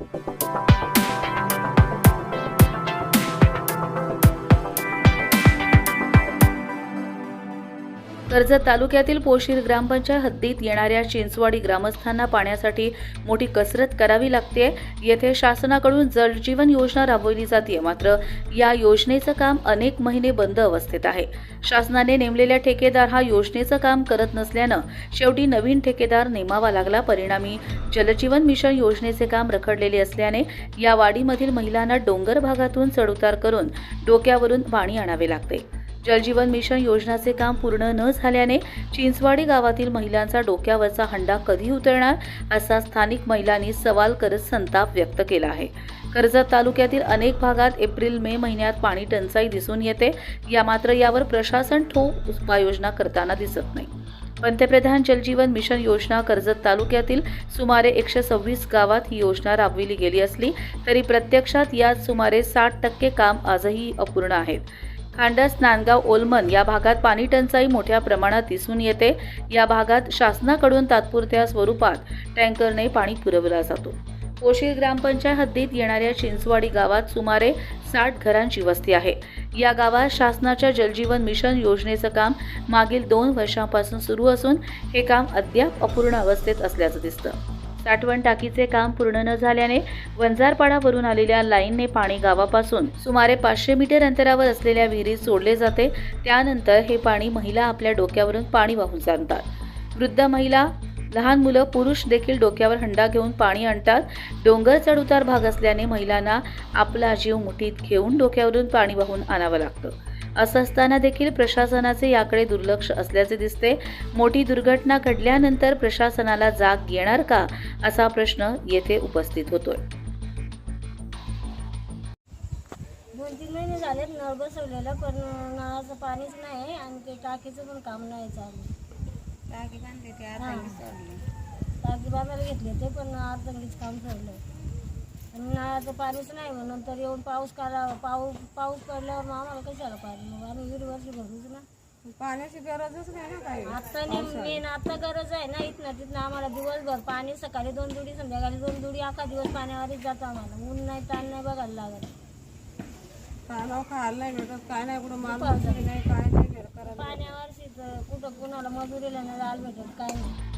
Thank you. Karjat तालुक्यातील पोशीर ग्रामपंचायत हद्दीत येणाऱ्या चिंचवाडी ग्रामस्थांना पाण्यासाठी मोठी कसरत करावी लागते. येथे शासनाकडून जलजीवन योजना राबवली जाते मात्र या योजनेचं काम अनेक महिने बंद अवस्थेत आहे. शासनाने नेमलेल्या ठेकेदार हा योजनेचं काम करत नसल्यानं शेवटी नवीन ठेकेदार नेमावा लागला. परिणामी जलजीवन मिशन योजनेचे काम रखडलेले असल्याने या वाडीमधील महिलांना डोंगर भागातून चढउतार करून डोक्यावरून पाणी आणावे लागते. जलजीवन मिशन योजनाचे काम पूर्ण न झाल्याने चिंचवाडी गावातील महिलांचा डोक्यावरचा हंडा कधी उतरणार असा स्थानिक महिलांनी सवाल करत संताप व्यक्त केला आहे. कर्जत तालुक्यातील अनेक भागात एप्रिल मे महिन्यात पाणी टंचाई दिसून येते. या मात्र यावर प्रशासन ठोस उपाययोजना करताना दिसत नाही. पंतप्रधान जलजीवन मिशन योजना कर्जत तालुक्यातील सुमारे एकशे सव्वीस गावात ही योजना राबविली गेली असली तरी प्रत्यक्षात यात सुमारे साठ टक्के काम आजही अपूर्ण आहेत. खांडस नांदगाव ओलमन या भागात पाणी टंचाई मोठ्या प्रमाणात दिसून येते. या भागात शासनाकडून तात्पुरत्या स्वरूपात टँकरने पाणी पुरवला जातो. पोशीर ग्रामपंचायत हद्दीत येणाऱ्या चिंचवाडी गावात सुमारे साठ घरांची वस्ती आहे. या गावात शासनाच्या जलजीवन मिशन योजनेचं काम मागील दोन वर्षांपासून सुरू असून हे काम अद्याप अपूर्ण अवस्थेत असल्याचं दिसतं. साठवण टाकीचे काम पूर्ण न झाल्याने वंजारपाडावरून आलेल्या लाईनने पाणी गावापासून सुमारे पाचशे मीटर अंतरावर असलेल्या विहिरीत सोडले जाते. त्यानंतर हे पाणी महिला आपल्या डोक्यावरून पाणी वाहून जाणतात वृद्ध महिला लहान मुलं पुरुष देखील डोक्यावर हंडा घेऊन पाणी आणतात. डोंगर चढउतार भाग असल्याने महिलांना आपला जीव मुठीत घेऊन डोक्यावरून पाणी वाहून आणावं लागतं. असं असताना देखील प्रशासनाचे याकडे दुर्लक्ष असल्याचे दिसते. मोठी दुर्घटना घडल्यानंतर प्रशासनाला जाग येणार का? असा प्रश्न येथे उपस्थित होतोय. दोन तीन महिने झालेत नळ बसवलेलं पण नळाचं पाणीच नाही आणि ते टाकीचं पण काम नाही चालू. टाकी बांधली ती. आता टाकी बांधायला घेतले ते पण अर्धगडीच काम सोडलं नळाचं पाणीच नाही मग नंतर येऊन पाऊस काढा पाऊस पाऊस पडल्यावर मग आम्हाला कशाला पाणी? मग आम्ही विहिरीवरची भरूच ना. पाण्याची गरजच नाही ना काही. आता मेन आता गरज आहे ना इथनं तिथनं आम्हाला दिवसभर पाणी सकाळी दोन दुडी संध्याकाळी दोन दुडी अख्खा दिवस पाण्यावरच जातो आम्हाला. ऊन नाही ताण नाही बघायला लागत. खायला खायला नाही भेटत काय नाही कुठं माल नाही काय पाण्यावरशीच कुठं कुणाला मजुरीला नाही जायला भेटत काय नाही.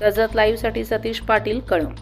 रजत लाईव्हसाठी सतीश पाटील कळंब.